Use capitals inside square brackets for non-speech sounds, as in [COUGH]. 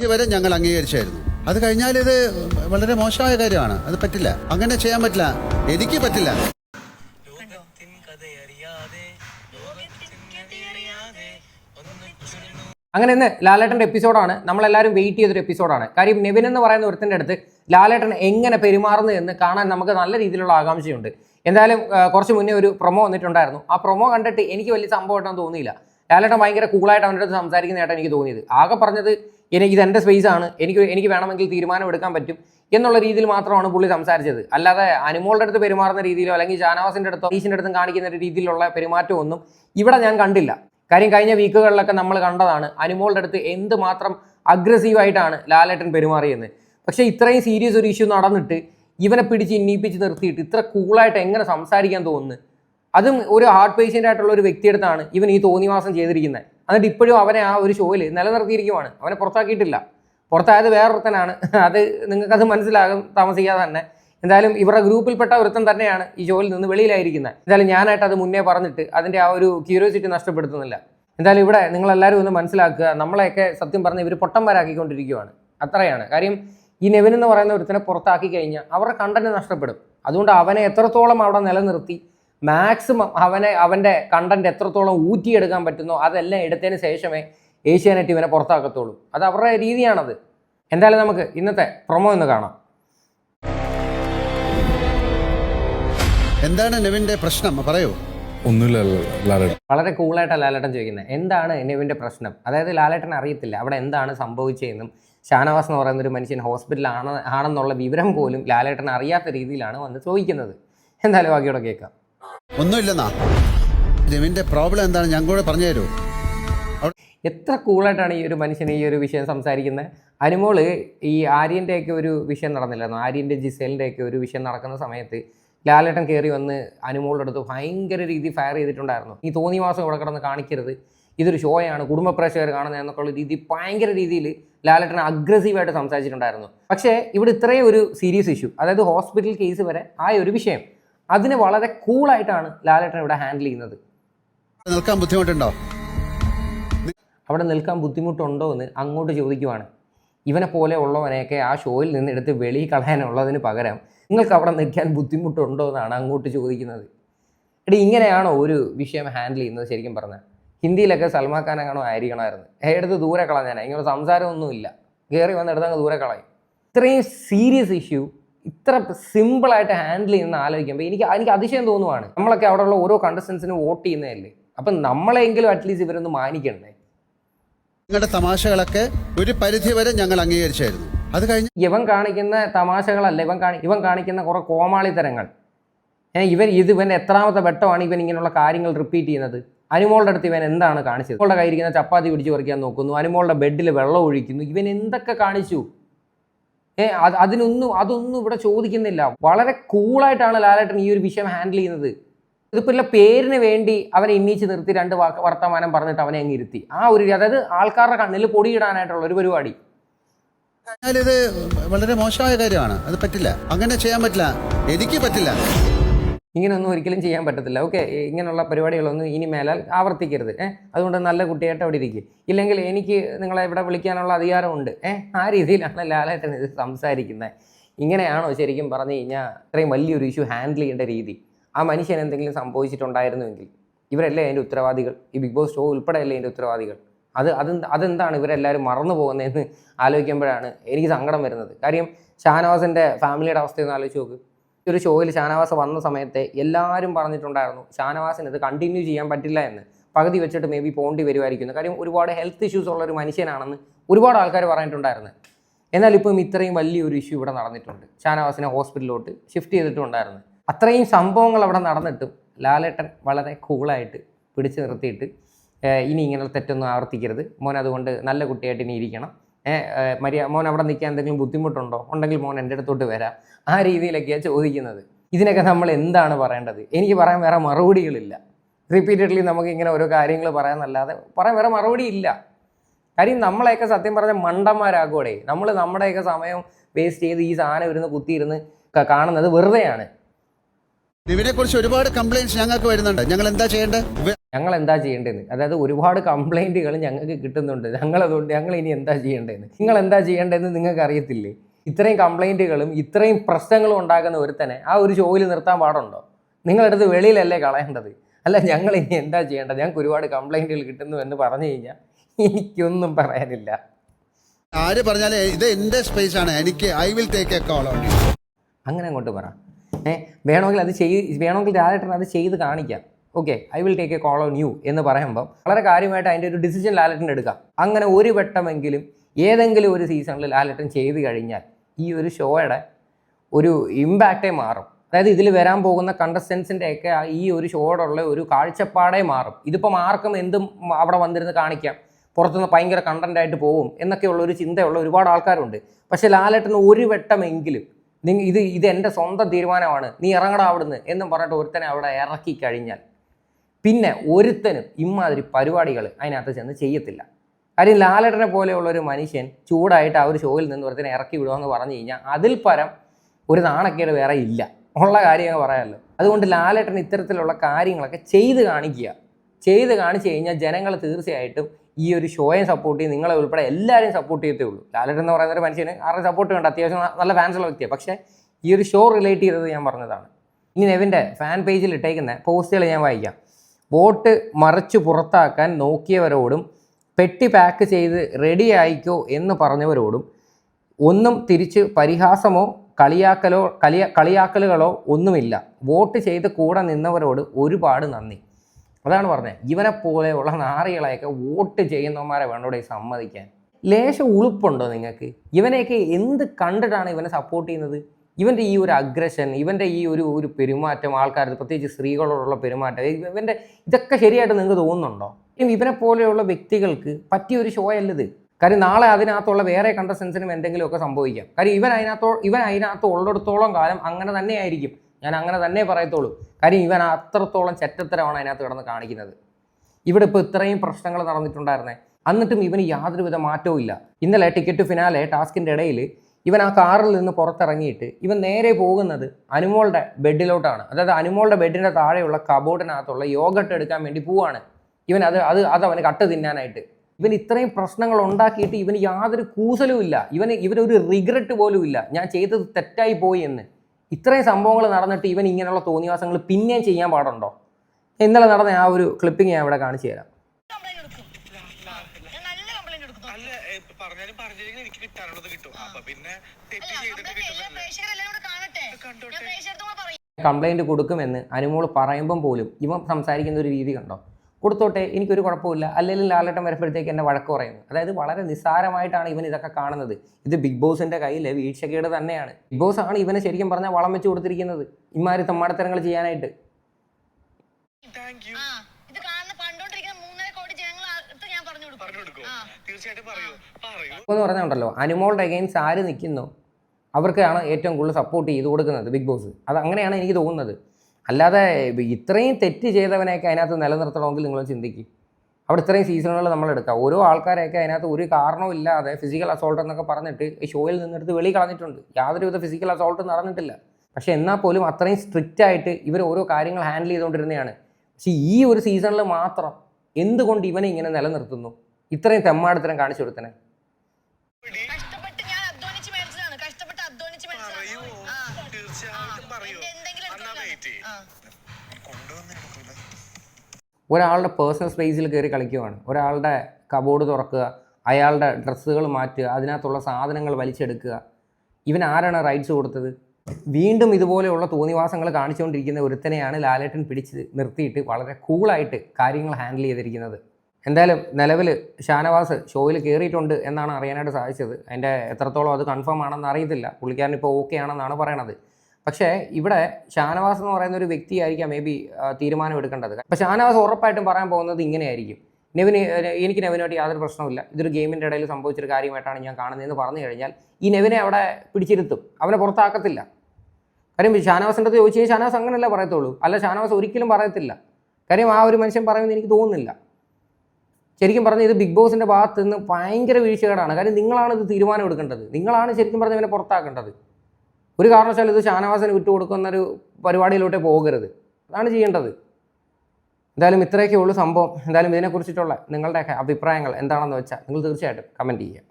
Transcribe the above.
ഇതുവരെ ഞങ്ങൾ അംഗീകരിച്ചായിരുന്നു. അത് കഴിഞ്ഞാൽ ഇത് വളരെ മോശമായ കാര്യമാണ്. അത് പറ്റില്ല. അങ്ങനെ ചെയ്യാൻ പറ്റില്ല. എനിക്ക് പറ്റില്ല. അങ്ങനെ ഇന്ന് ലാലേട്ടന്റെ എപ്പിസോഡാണ്. നമ്മളെല്ലാവരും വെയിറ്റ് ചെയ്തൊരു എപ്പിസോഡാണ്. കാര്യം നെവിൻ എന്ന് പറയുന്ന ഒരുത്തിന്റെ അടുത്ത് ലാലേട്ടൻ എങ്ങനെ പെരുമാറുന്നു എന്ന് കാണാൻ നമുക്ക് നല്ല രീതിയിലുള്ള ആകാംക്ഷയുണ്ട്. എന്തായാലും കുറച്ച് മുന്നേ ഒരു പ്രൊമോ വന്നിട്ടുണ്ടായിരുന്നു. ആ പ്രൊമോ കണ്ടിട്ട് എനിക്ക് വലിയ സംഭവമായിട്ടൊന്നും തോന്നിയില്ല. ലാലേട്ടൻ ഭയങ്കര കൂളായിട്ട് അവന്റെ അടുത്ത് സംസാരിക്കുന്നതായിട്ടാണ് എനിക്ക് തോന്നിയത്. ആകെ പറഞ്ഞത് എനിക്ക് ഇത് എന്റെ സ്പേസ് ആണ്. എനിക്ക് എനിക്ക് വേണമെങ്കിൽ തീരുമാനമെടുക്കാൻ പറ്റും എന്നുള്ള രീതിയിൽ മാത്രമാണ് പുള്ളി സംസാരിച്ചത്. അല്ലാതെ അനുമോളുടെ അടുത്ത് പെരുമാറുന്ന രീതിയിലോ അല്ലെങ്കിൽ ഷാനവാസിന്റെ അടുത്തോ ഈശിന്റെ അടുത്തും കാണിക്കുന്ന രീതിയിലുള്ള പെരുമാറ്റമൊന്നും ഇവിടെ ഞാൻ കണ്ടില്ല. കാര്യം കഴിഞ്ഞ വീക്കുകളിലൊക്കെ നമ്മൾ കണ്ടതാണ് അനുമോളുടെ അടുത്ത് എന്ത് മാത്രം അഗ്രസീവായിട്ടാണ് ലാലേട്ടൻ പെരുമാറിയെന്ന്. പക്ഷേ ഇത്രയും സീരിയസ് ഒരു ഇഷ്യൂ നടന്നിട്ട് ഇവനെ പിടിച്ച് ഇന്നീപ്പിച്ച് നിർത്തിയിട്ട് ഇത്ര കൂളായിട്ട് എങ്ങനെ സംസാരിക്കാൻ തോന്നുന്നു? അതും ഒരു ഹാർട്ട് പേഷ്യന്റ് ആയിട്ടുള്ള ഒരു വ്യക്തിയെടുത്താണ് ഇവൻ ഈ തോന്നിവാസം ചെയ്തിരിക്കുന്നത്. എന്നിട്ട് ഇപ്പോഴും അവനെ ആ ഒരു ഷോയിൽ നിലനിർത്തിയിരിക്കുവാണ്. അവനെ പുറത്താക്കിയിട്ടില്ല. പുറത്തായത് വേറൊരുത്തനാണ്. [LAUGHS] അത് നിങ്ങൾക്കത് മനസ്സിലാകും താമസിക്കാതെ തന്നെ. എന്തായാലും ഇവരുടെ ഗ്രൂപ്പിൽപ്പെട്ട ഒരുത്തൻ തന്നെയാണ് ഈ ഷോയിൽ നിന്ന് വെളിയിലായിരിക്കുന്നത്. എന്തായാലും ഞാനായിട്ട് അത് മുന്നേ പറഞ്ഞിട്ട് അതിന്റെ ആ ഒരു ക്യൂരിയോസിറ്റി നഷ്ടപ്പെടുത്തുന്നില്ല. എന്തായാലും ഇവിടെ നിങ്ങളെല്ലാവരും ഒന്ന് മനസ്സിലാക്കുക നമ്മളെയൊക്കെ സത്യം പറഞ്ഞ് ഇവർ പൊട്ടന്മാരാക്കിക്കൊണ്ടിരിക്കുകയാണ് അത്രയാണ്. കാര്യം ഈ നെവിൻ എന്ന് പറയുന്ന ഒരുത്തനെ പുറത്താക്കി കഴിഞ്ഞാൽ അവരുടെ കണ്ടന്റ് നഷ്ടപ്പെടും. അതുകൊണ്ട് അവനെ എത്രത്തോളം അവിടെ നിലനിർത്തി മാക്സിമം അവനെ അവന്റെ കണ്ടന്റ് എത്രത്തോളം ഊറ്റിയെടുക്കാൻ പറ്റുന്നോ അതെല്ലാം എടുത്തതിന് ശേഷമേ ഏഷ്യാനെറ്റ് ഇവനെ പുറത്താക്കത്തുള്ളൂ. അത് അവരുടെ രീതിയാണത്. എന്തായാലും നമുക്ക് ഇന്നത്തെ പ്രൊമോ ഒന്ന് കാണാം. എന്താണ് നെവിന്റെ പ്രശ്നം? പറയൂ. ഒന്നുമില്ല ലാലേട്ടൻ. വളരെ കൂളായിട്ടാണ് ലാലേട്ടൻ ചോദിക്കുന്നത് എന്താണ് നെവിന്റെ പ്രശ്നം? അതായത് ലാലേട്ടൻ അറിയത്തില്ല. അവിടെ എന്താണ് സംഭവിച്ചതെന്നും ഷാനവാസ് എന്ന് പറയുന്ന ഒരു മനുഷ്യൻ ഹോസ്പിറ്റലാണ് ആണെന്നുള്ള വിവരം പോലും ലാലേട്ടൻ അറിയാത്ത രീതിയിലാണ് വന്ന് ചോദിക്കുന്നത്. എന്തായാലും ബാക്കിയോടെ കേൾക്കാം. ഒന്നുമില്ലെന്നാ. രവിന്റെ പ്രോബ്ലം എന്താണ്? ഞാൻ കൂടെ പറഞ്ഞു തരൂ. എത്ര കൂളായിട്ടാണ് ഈ ഒരു മനുഷ്യൻ ഈ ഒരു വിഷയം സംസാരിക്കുന്നത് അനുമോൾ ഈ ആര്യന്റെയൊക്കെ ഒരു വിഷയം നടന്നില്ലായിരുന്നു? ആര്യന്റെ ജിസേലിന്റെയൊക്കെ ഒരു വിഷയം നടക്കുന്ന സമയത്ത് ലാലേട്ടൻ കയറി വന്ന് അനുമോളുടെ അടുത്ത് ഭയങ്കര രീതി ഫയർ ചെയ്തിട്ടുണ്ടായിരുന്നു. ഈ തോന്നി മാസം ഇവിടെ കിടന്ന് കാണിക്കരുത്. ഇതൊരു ഷോയാണ് കുടുംബ പ്രേക്ഷകർ കാണുന്നത് എന്നൊക്കെയുള്ള രീതി ഭയങ്കര രീതിയിൽ ലാലേട്ടൻ അഗ്രസീവായിട്ട് സംസാരിച്ചിട്ടുണ്ടായിരുന്നു. പക്ഷേ ഇവിടെ ഇത്രയും ഒരു സീരിയസ് ഇഷ്യൂ അതായത് ഹോസ്പിറ്റൽ കേസ് വരെ ആയ ഒരു വിഷയം. അതിന് വളരെ കൂളായിട്ടാണ് ലാലേട്ടൻ ഇവിടെ ഹാൻഡിൽ ചെയ്യുന്നത്. നിൽക്കാൻ ബുദ്ധിമുട്ടുണ്ടോ? അവിടെ നിൽക്കാൻ ബുദ്ധിമുട്ടുണ്ടോ എന്ന് അങ്ങോട്ട് ചോദിക്കുവാണ്. ഇവനെ പോലെ ഉള്ളവനെയൊക്കെ ആ ഷോയിൽ നിന്ന് എടുത്ത് വെളിയിൽ കളയാനുള്ളതിന് പകരം നിങ്ങൾക്ക് അവിടെ നിൽക്കാൻ ബുദ്ധിമുട്ടുണ്ടോ എന്നാണ് അങ്ങോട്ട് ചോദിക്കുന്നത്. എടി ഇങ്ങനെയാണോ ഒരു വിഷയം ഹാൻഡിൽ ചെയ്യുന്നത് ശരിക്കും പറഞ്ഞാൽ? ഹിന്ദിയിലൊക്കെ സൽമാൻ ഖാനെങ്ങാണോ ആയിരിക്കണമായിരുന്നു. എടുത്ത് ദൂരെ കളഞ്ഞാൽ ഇങ്ങനെ സംസാരമൊന്നുമില്ല. കയറി വന്നെടുത്ത് അങ്ങ് ദൂരെ കളയും. ഇത്രയും സീരിയസ് ഇഷ്യൂ ഇത്ര സിമ്പിളായിട്ട് ഹാൻഡിൽ ചെയ്യുന്ന ആലോചിക്കുമ്പോൾ എനിക്ക് എനിക്ക് അതിശയം തോന്നുവാണ്. നമ്മളൊക്കെ അവിടെയുള്ള ഓരോ കണ്ടസ്റ്റൻസിനും വോട്ട് ചെയ്യുന്നതല്ലേ? അപ്പം നമ്മളെങ്കിലും അറ്റ്ലീസ്റ്റ് ഇവരൊന്ന് മാനിക്കണ്ടേ? നിങ്ങളുടെ തമാശകളൊക്കെ ഒരു പരിധി വരെ ഞങ്ങൾ അംഗീകരിച്ചായിരുന്നു. അത് കഴിഞ്ഞ് ഇവൻ കാണിക്കുന്ന തമാശകളല്ല ഇവൻ കാണി ഇവൻ കാണിക്കുന്ന കുറെ കോമാളിത്തരങ്ങൾ. ഇവൻ ഇത് ഇവൻ എത്രാമത്തെ വെട്ടമാണ് ഇവൻ ഇങ്ങനെയുള്ള കാര്യങ്ങൾ റിപ്പീറ്റ് ചെയ്യുന്നത്. അനുമോളുടെ അടുത്ത് ഇവൻ എന്താണ് കാണിച്ചത്? അനുമോളുടെ കയ്യിരിക്കുന്ന ചപ്പാത്തി പിടിച്ച് പറിക്കാൻ നോക്കുന്നു. അനുമോളുടെ ബെഡിൽ വെള്ളം ഒഴിക്കുന്നു. ഇവൻ എന്തൊക്കെ കാണിച്ചു? അതിനൊന്നും അതൊന്നും ഇവിടെ ചോദിക്കുന്നില്ല. വളരെ കൂളായിട്ടാണ് ലാലേട്ടൻ ഈ ഒരു വിഷയം ഹാൻഡിൽ ചെയ്യുന്നത്. ഇതിപ്പോൾ ഇല്ല പേരിന് വേണ്ടി അവനെ ഇന്നീച്ച് നിർത്തി രണ്ട് വർത്തമാനം പറഞ്ഞിട്ട് അവനെ അങ്ങ് ഇരുത്തി. ആ ഒരു അതായത് ആൾക്കാരുടെ കണ്ണിൽ പൊടിയിടാനായിട്ടുള്ള ഒരു പരിപാടി. ഇത് വളരെ മോശമായ കാര്യമാണ്. അത് പറ്റില്ല. അങ്ങനെ ചെയ്യാൻ പറ്റില്ല. എനിക്ക് പറ്റില്ല. ഇങ്ങനെയൊന്നും ഒരിക്കലും ചെയ്യാൻ പറ്റത്തില്ല. ഓക്കെ ഇങ്ങനെയുള്ള പരിപാടികളൊന്നും ഇനി മേലാൽ ആവർത്തിക്കരുത്. ഏഹ് അതുകൊണ്ട് നല്ല കുട്ടിയായിട്ട് അവിടെ ഇരിക്കും. ഇല്ലെങ്കിൽ എനിക്ക് നിങ്ങളെ ഇവിടെ വിളിക്കാനുള്ള അധികാരമുണ്ട്. ഏഹ് ആ രീതിയിലാണ് ലാലേട്ടൻ ഇത് സംസാരിക്കുന്നത് ഇങ്ങനെയാണോ ശരിക്കും പറഞ്ഞു കഴിഞ്ഞാൽ ഇത്രയും വലിയൊരു ഇഷ്യൂ ഹാൻഡിൽ ചെയ്യേണ്ട രീതി. ആ മനുഷ്യൻ എന്തെങ്കിലും സംഭവിച്ചിട്ടുണ്ടായിരുന്നുവെങ്കിൽ ഇവരല്ലേ അതിന്റെ ഉത്തരവാദികൾ? ഈ ബിഗ് ബോസ് ഷോ ഉൾപ്പെടെയല്ലേ അതിന്റെ ഉത്തരവാദികൾ? അത് അത് അതെന്താണ് ഇവരെല്ലാവരും മറന്നു പോകുന്നതെന്ന് ആലോചിക്കുമ്പോഴാണ് എനിക്ക് സങ്കടം വരുന്നത്. കാര്യം ഷാനവാസിന്റെ ഫാമിലിയുടെ അവസ്ഥയൊന്ന് ആലോചിച്ച് നോക്ക്. ഈ ഒരു ഷോയിൽ ഷാനവാസ് വന്ന സമയത്ത് എല്ലാവരും പറഞ്ഞിട്ടുണ്ടായിരുന്നു ഷാനവാസിന് ഇത് കണ്ടിന്യൂ ചെയ്യാൻ പറ്റില്ല എന്ന്. പകുതി വെച്ചിട്ട് മേ ബി പോണ്ടി വരുമായിരിക്കുന്നു കാര്യം ഒരുപാട് ഹെൽത്ത് ഇഷ്യൂസ് ഉള്ള ഒരു മനുഷ്യനാണെന്ന് ഒരുപാട് ആൾക്കാർ പറഞ്ഞിട്ടുണ്ടായിരുന്നു. എന്നാൽ ഇപ്പം ഇത്രയും വലിയൊരു ഇഷ്യൂ ഇവിടെ നടന്നിട്ടുണ്ട്. ഷാനവാസിനെ ഹോസ്പിറ്റലിലോട്ട് ഷിഫ്റ്റ് ചെയ്തിട്ടുണ്ടായിരുന്നു. അത്രയും സംഭവങ്ങൾ അവിടെ നടന്നിട്ടും ലാലേട്ടൻ വളരെ കൂളായിട്ട് പിടിച്ചു നിർത്തിയിട്ട് ഇനി ഇങ്ങനെ തെറ്റൊന്നും ആവർത്തിക്കരുത്. മോൻ അതുകൊണ്ട് നല്ല കുട്ടിയായിട്ട് ഇനി ഇരിക്കണം. മര്യ മോൻ അവിടെ നിൽക്കാൻ എന്തെങ്കിലും ബുദ്ധിമുട്ടുണ്ടോ? ഉണ്ടെങ്കിൽ മോൻ എന്റെ അടുത്തോട്ട് വരാം. ആ രീതിയിലൊക്കെയാണ് ചോദിക്കുന്നത്. ഇതിനൊക്കെ നമ്മൾ എന്താണ് പറയേണ്ടത്? എനിക്ക് പറയാൻ വേറെ മറുപടികളില്ല. റിപ്പീറ്റഡ്ലി നമുക്ക് ഇങ്ങനെ ഓരോ കാര്യങ്ങൾ പറയാമെന്നല്ലാതെ പറയാൻ വേറെ മറുപടി ഇല്ല കാര്യം നമ്മളെയൊക്കെ സത്യം പറഞ്ഞ മണ്ടന്മാരാകൂടെ നമ്മൾ നമ്മുടെയൊക്കെ സമയം വേസ്റ്റ് ചെയ്ത് ഈ സാധനം ഇരുന്ന് കുത്തിയിരുന്ന് കാണുന്നത് വെറുതെയാണ്. നിവിനെ കുറിച്ച് ഒരുപാട് കംപ്ലൈന്റ്സ് ഞങ്ങൾക്ക് വരുന്നുണ്ട്. ഞങ്ങൾ എന്താ ചെയ്യേണ്ടത്? ഞങ്ങൾ എന്താ ചെയ്യേണ്ടതെന്ന്? അതായത് ഒരുപാട് കംപ്ലൈന്റുകൾ ഞങ്ങൾക്ക് കിട്ടുന്നുണ്ട്. ഞങ്ങൾ അതുകൊണ്ട് ഞങ്ങൾ ഇനി എന്താ ചെയ്യേണ്ടതെന്ന്? നിങ്ങൾ എന്താ ചെയ്യേണ്ടതെന്ന് നിങ്ങൾക്ക് അറിയത്തില്ലേ ഇത്രയും കംപ്ലൈന്റുകളും ഇത്രയും പ്രശ്നങ്ങളും ഉണ്ടാക്കുന്ന ഒരുത്തനെ ആ ഒരു ഷോയിൽ നിർത്താൻ പാടുണ്ടോ? നിങ്ങളെടുത്ത് വെളിയിലല്ലേ കളയേണ്ടത്? അല്ല ഞങ്ങൾ ഇനി എന്താ ചെയ്യേണ്ടത്? ഞങ്ങൾക്ക് ഒരുപാട് കംപ്ലൈന്റുകൾ കിട്ടുന്നു എന്ന് പറഞ്ഞു കഴിഞ്ഞാൽ എനിക്കൊന്നും പറയാനില്ല. ആര് പറഞ്ഞാലേ ഇത് എന്റെ സ്പേസ് ആണ്. എനിക്ക് I will take a call on അങ്ങനെ അങ്ങോട്ട് പറ. ഏ വേണമെങ്കിൽ അത് ചെയ്ത് വേണമെങ്കിൽ ലാലേട്ടൻ അത് ചെയ്ത് കാണിക്കാം. Okay I will take a call on you എന്ന് പറയുമ്പം വളരെ കാര്യമായിട്ട് അതിന്റെ ഒരു ഡിസിഷൻ ലാലറ്റൻ എടുക്കാം. അങ്ങനെ ഒരു വട്ടമെങ്കിലും ഏതെങ്കിലും ഒരു സീസണിൽ ലാലറ്റൻ ചെയ്ത് കഴിഞ്ഞാൽ ഈ ഒരു ഷോയുടെ ഒരു ഇമ്പാക്റ്റേ മാറും. അതായത് ഇതിൽ വരാൻ പോകുന്ന കണ്ടസ്റ്റൻസിന്റെ ഒക്കെ ഈ ഒരു ഷോയോടുള്ള ഒരു കാഴ്ചപ്പാടേ മാറും. ഇതിപ്പം ആർക്കും എന്തും അവിടെ വന്നിരുന്ന് കാണിക്കാം. പുറത്തുനിന്ന് ഭയങ്കര കണ്ടന്റായിട്ട് പോകും എന്നൊക്കെയുള്ള ഒരു ചിന്തയുള്ള ഒരുപാട് ആൾക്കാരുണ്ട്. പക്ഷേ ലാലേട്ടന് ഒരു വട്ടമെങ്കിലും നിങ്ങൾ ഇത് ഇത് എന്റെ സ്വന്തം തീരുമാനമാണ്. നീ ഇറങ്ങടാ അവിടുന്ന് എന്നും പറഞ്ഞിട്ട് ഒരുത്തനെ അവിടെ ഇറക്കി കഴിഞ്ഞാൽ പിന്നെ ഒരുത്തനും ഇമാതിരി പരിപാടികൾ അതിനകത്ത് ചെന്ന് ചെയ്യത്തില്ല. കാര്യം ലാലേട്ടനെ പോലെയുള്ള ഒരു മനുഷ്യൻ ചൂടായിട്ട് ആ ഒരു ഷോയിൽ നിന്ന് ഒരുത്തനെ ഇറക്കി വിടുമെന്ന് പറഞ്ഞു കഴിഞ്ഞാൽ അതിൽ പരം ഒരു നാണക്കേട് വേറെ ഇല്ല. ഉള്ള കാര്യങ്ങൾ പറയാമല്ലോ. അതുകൊണ്ട് ലാലേട്ടൻ ഇത്തരത്തിലുള്ള കാര്യങ്ങളൊക്കെ ചെയ്ത് കാണിക്കുക. ചെയ്ത് കാണിച്ചു കഴിഞ്ഞാൽ ജനങ്ങൾ തീർച്ചയായിട്ടും ഈ ഒരു ഷോയെ സപ്പോർട്ട് ചെയ്യും നിങ്ങളെ ഉൾപ്പെടെ എല്ലാവരെയും സപ്പോർട്ട് ചെയ്തേ ഉള്ളൂ. ലാലറ്റ് എന്ന് പറയുന്ന ഒരു മനുഷ്യന് ആരുടെ സപ്പോർട്ട് വേണ്ട അത്യാവശ്യം നല്ല ഫാൻസുള്ള വ്യക്തിയാണ് പക്ഷേ ഈ ഒരു ഷോ റിലേറ്റ് ചെയ്തത് ഞാൻ പറഞ്ഞതാണ്. ഇനി നെവിന്റെ ഫാൻ പേജിൽ ഇട്ടേക്കുന്ന പോസ്റ്റുകൾ ഞാൻ വായിക്കാം. വോട്ട് മറച്ചു പുറത്താക്കാൻ നോക്കിയവരോടും പെട്ടി പാക്ക് ചെയ്ത് റെഡി ആയിക്കോ എന്ന് പറഞ്ഞവരോടും ഒന്നും തിരിച്ച് പരിഹാസമോ കളിയാക്കലോ കളിയാ കളിയാക്കലുകളോ ഒന്നുമില്ല. വോട്ട് ചെയ്ത് കൂടെ നിന്നവരോട് ഒരുപാട് നന്ദി. അതാണ് പറഞ്ഞത്. ഇവനെ പോലെയുള്ള നാറികളെയൊക്കെ വോട്ട് ചെയ്യുന്നവന്മാരെ വേണ്ടോടെ സമ്മതിക്കാൻ. ലേശം ഉളുപ്പുണ്ടോ നിങ്ങൾക്ക്? ഇവനെയൊക്കെ എന്ത് കണ്ടിട്ടാണ് ഇവനെ സപ്പോർട്ട് ചെയ്യുന്നത്? ഇവന്റെ ഈ ഒരു അഗ്രഷൻ ഇവന്റെ ഈ ഒരു ഒരു പെരുമാറ്റം ആൾക്കാർ പ്രത്യേകിച്ച് സ്ത്രീകളോടുള്ള പെരുമാറ്റം ഇവ- ഇവന്റെ ഇതൊക്കെ ശരിയായിട്ട് നിങ്ങൾക്ക് തോന്നുന്നുണ്ടോ? ഇവനെ പോലെയുള്ള വ്യക്തികൾക്ക് പറ്റിയ ഒരു ഷോ അല്ലത് കാര്യം നാളെ അതിനകത്തുള്ള വേറെ കണ്ടസ്റ്റൻസിനും എന്തെങ്കിലുമൊക്കെ സംഭവിക്കാം. കാര്യം ഇവൻ അതിനകത്തോ ഇവൻ അതിനകത്ത് ഉള്ളിടത്തോളം കാലം അങ്ങനെ തന്നെ ആയിരിക്കും ഞാൻ അങ്ങനെ തന്നെ പറയത്തുള്ളൂ. കാര്യം ഇവൻ അത്രത്തോളം ചെറ്റത്തരമാണ് അതിനകത്ത് കിടന്ന് കാണിക്കുന്നത്. ഇവിടെ ഇപ്പോൾ ഇത്രയും പ്രശ്നങ്ങൾ നടന്നിട്ടുണ്ടായിരുന്നേ. എന്നിട്ടും ഇവന് യാതൊരുവിധ മാറ്റവും ഇല്ല. ഇന്നലെ ടിക്കറ്റ് ഫിനാലെ ടാസ്കിന്റെ ഇടയിൽ ഇവൻ ആ കാറിൽ നിന്ന് പുറത്തിറങ്ങിയിട്ട് ഇവൻ നേരെ പോകുന്നത് അനുമോളുടെ ബെഡിലോട്ടാണ്. അതായത് അനുമോളുടെ ബെഡിന്റെ താഴെയുള്ള കബോർഡിനകത്തുള്ള യോഗട്ട് എടുക്കാൻ വേണ്ടി പോവാണ്. ഇവൻ അത് അത് അത് അവന് കട്ട് തിന്നാനായിട്ട്. ഇവൻ ഇത്രയും പ്രശ്നങ്ങൾ ഉണ്ടാക്കിയിട്ട് ഇവന് യാതൊരു കൂസലും ഇല്ല. ഇവന് ഇവനൊരു റിഗ്രറ്റ് പോലും ഇല്ല. ഞാൻ ചെയ്തത് തെറ്റായി പോയി എന്ന്. ഇത്രയും സംഭവങ്ങൾ നടന്നിട്ട് ഇവൻ ഇങ്ങനെയുള്ള തോന്നിവാസങ്ങൾ പിന്നെയും ചെയ്യാൻ പാടുണ്ടോ? ഇന്നലെ നടന്ന ആ ഒരു ക്ലിപ്പിംഗ് ഞാൻ ഇവിടെ കാണിച്ചു തരാം. കംപ്ലൈന്റ് ഞാൻ നല്ല കംപ്ലൈന്റ് എടുക്കും അല്ല പറഞ്ഞാലും പറഞ്ഞില്ലെങ്കിൽ എനിക്ക് കിട്ടാനുള്ളത് കിട്ടും. അപ്പൊ പിന്നെ തെറ്റ് ചെയ്തിട്ട് കിട്ടുന്നില്ല കംപ്ലൈന്റ് കൊടുക്കുമെന്ന് അനുമോൾ പറയുമ്പം പോലും ഇവൻ സംസാരിക്കുന്ന ഒരു രീതി കണ്ടോ? കൊടുത്തോട്ടെ എനിക്കൊരു കുഴപ്പമില്ല അല്ലെങ്കിൽ ലാലട്ടം വരുമ്പോഴത്തേക്ക് എന്നെ വഴക്ക് പറയുന്നു. അതായത് വളരെ നിസ്സാരമായിട്ടാണ് ഇവൻ ഇതൊക്കെ കാണുന്നത്. ഇത് ബിഗ് ബോസിന്റെ കയ്യിലെ വീഴ്ചകേട് തന്നെയാണ്. ബിഗ് ബോസ് ആണ് ഇവനെ ശരിക്കും പറഞ്ഞാൽ വളം വെച്ച് കൊടുത്തിരിക്കുന്നത്. ഇമാരി തമ്മാടത്തരങ്ങൾ ചെയ്യാനായിട്ട്. താങ്ക് ഇത് കാണുന്ന കണ്ടോണ്ടിരിക്കുന്ന മൂന്നര കോടി ജനങ്ങൾ ഞാൻ പറഞ്ഞു കൊടുക്കും. പറഞ്ഞു കൊടുക്കോ. തീർച്ചയായിട്ടും പറയൂ. പറയൂ. എന്ന് പറഞ്ഞുണ്ടല്ലോ അനുമോളുടെ അഗെയിൻസ് ആര് നിൽക്കുന്നു? അവർക്കാണ് ഏറ്റവും കൂടുതൽ സപ്പോർട്ട് ചെയ്ത് കൊടുക്കുന്നത് ബിഗ് ബോസ്. അത് അങ്ങനെയാണ് എനിക്ക് തോന്നുന്നത്. അല്ലാതെ ഇത്രയും തെറ്റ് ചെയ്തവനെയൊക്കെ അതിനകത്ത് നിലനിർത്തണമെങ്കിൽ നിങ്ങൾ ചിന്തിക്കും. അവിടെ ഇത്രയും സീസണുകൾ നമ്മൾ എടുക്കാം. ഓരോ ആൾക്കാരെയൊക്കെ അതിനകത്ത് ഒരു കാരണവും ഇല്ലാതെ ഫിസിക്കൽ അസോൾട്ട് എന്നൊക്കെ പറഞ്ഞിട്ട് ഈ ഷോയിൽ നിന്നെടുത്ത് വെളി കളഞ്ഞിട്ടുണ്ട്. യാതൊരുവിധ ഫിസിക്കൽ അസോൾട്ട് നടന്നിട്ടില്ല. പക്ഷേ എന്നാൽ പോലും അത്രയും സ്ട്രിക്റ്റ് ആയിട്ട് ഇവർ ഓരോ കാര്യങ്ങൾ ഹാൻഡിൽ ചെയ്തുകൊണ്ടിരുന്നതാണ് പക്ഷേ ഈ ഒരു സീസണിൽ മാത്രം എന്തുകൊണ്ട് ഇവനെ ഇങ്ങനെ നിലനിർത്തുന്നു? ഇത്രയും തെമ്മാടത്തരം കാണിച്ചു കൊടുത്തനെ. ഒരാളുടെ പേഴ്സണൽ സ്പേസിൽ കയറി കളിക്കുവാണ്. ഒരാളുടെ കബോർഡ് തുറക്കുക അയാളുടെ ഡ്രസ്സുകൾ മാറ്റുക അതിനകത്തുള്ള സാധനങ്ങൾ വലിച്ചെടുക്കുക. ഇവൻ ആരാണ് റൈറ്റ്സ് കൊടുത്തത്? വീണ്ടും ഇതുപോലെയുള്ള തോന്നിവാസങ്ങൾ കാണിച്ചുകൊണ്ടിരിക്കുന്ന ഒരുത്തനെയാണ് ലാലേട്ടൻ പിടിച്ച് നിർത്തിയിട്ട് വളരെ കൂളായിട്ട് കാര്യങ്ങൾ ഹാൻഡിൽ ചെയ്തിരിക്കുന്നത്. എന്തായാലും നിലവിൽ ഷാനവാസ് ഷോയിൽ കയറിയിട്ടുണ്ട് എന്നാണ് അറിയാനായിട്ട് സാധിച്ചത്. അതിന്റെ എത്രത്തോളം അത് കൺഫേം ആണെന്ന് അറിയത്തില്ല. പുള്ളിക്കാരൻ ഇപ്പോൾ ഓക്കെ ആണെന്നാണ് പറയണത്. പക്ഷേ ഇവിടെ ഷാനവാസ് എന്ന് പറയുന്ന ഒരു വ്യക്തിയായിരിക്കാം മേ ബി തീരുമാനം എടുക്കേണ്ടത്. അപ്പോൾ ഷാനവാസ് ഉറപ്പായിട്ടും പറയാൻ പോകുന്നത് ഇങ്ങനെയായിരിക്കും. നെവിന് എനിക്ക് നെവിനുമായിട്ട് യാതൊരു പ്രശ്നമില്ല ഇതൊരു ഗെയിമിന്റെ ഇടയിൽ സംഭവിച്ചൊരു കാര്യമായിട്ടാണ് ഞാൻ കാണുന്നതെന്ന് പറഞ്ഞു കഴിഞ്ഞാൽ ഈ നെവിനെ അവിടെ പിടിച്ചിരുത്തും. അവനെ പുറത്താക്കത്തില്ല. കാര്യം ഷാനവാസിന്റെ അടുത്ത് ചോദിച്ചു കഴിഞ്ഞാൽ ഷാനവാസ് അങ്ങനെയല്ല പറയത്തുള്ളൂ. അല്ല ഷാനവാസ് ഒരിക്കലും പറയത്തില്ല. കാര്യം ആ ഒരു മനുഷ്യൻ പറയുമെന്ന് എനിക്ക് തോന്നുന്നില്ല. ശരിക്കും പറഞ്ഞാൽ ഇത് ബിഗ് ബോസിന്റെ ഭാഗത്ത് നിന്ന് ഭയങ്കര വീഴ്ചകേടാണ്. കാര്യം നിങ്ങളാണ് ഇത് തീരുമാനം എടുക്കേണ്ടത്. നിങ്ങളാണ് ശരിക്കും പറഞ്ഞാൽ ഇവനെ പുറത്താക്കേണ്ടത്. ഒരു കാരണവശാലും ഇത് ഷാനവാസിന് വിട്ടുകൊടുക്കുന്ന ഒരു പരിപാടിയിലോട്ടേ പോകരുത്. അതാണ് ചെയ്യേണ്ടത്. എന്തായാലും ഇത്രയൊക്കെ ഉള്ളൂ സംഭവം. എന്തായാലും ഇതിനെക്കുറിച്ചിട്ടുള്ള നിങ്ങളുടെ അഭിപ്രായങ്ങൾ എന്താണെന്ന് വെച്ചാൽ നിങ്ങൾ തീർച്ചയായിട്ടും കമന്റ് ചെയ്യുക.